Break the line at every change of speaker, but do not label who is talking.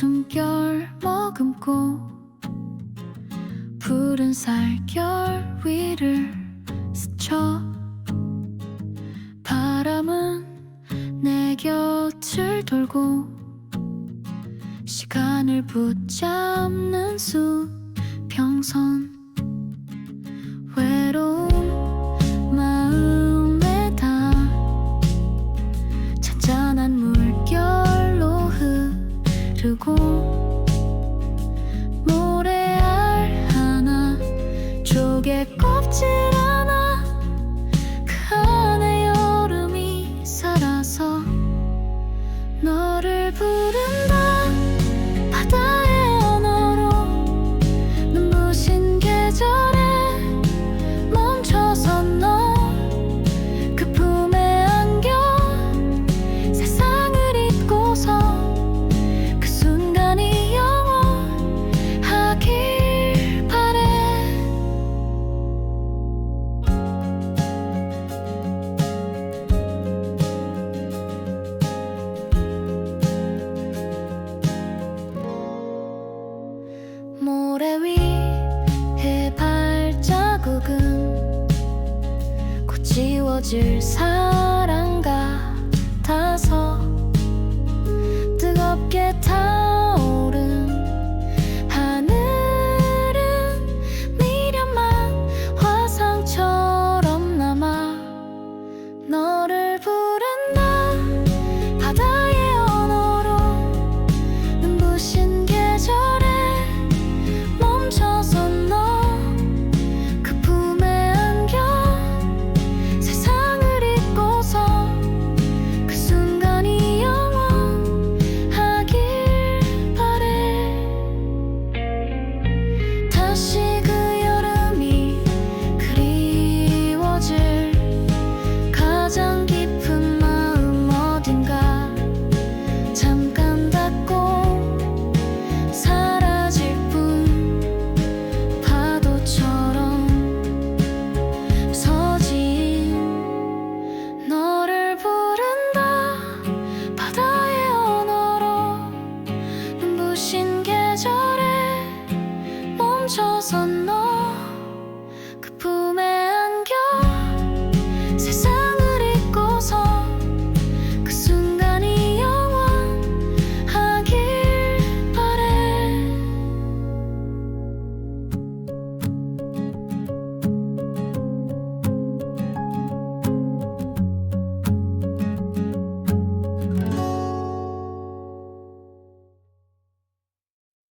숨결 머금고 푸른 살결 위를 스쳐 바람은 내 곁을 돌고 시간을 붙잡는 수평선 하고 모래알 하나 조개 껍질 하나 그 안에 여름이 살아서 너를 부르 이어질 삶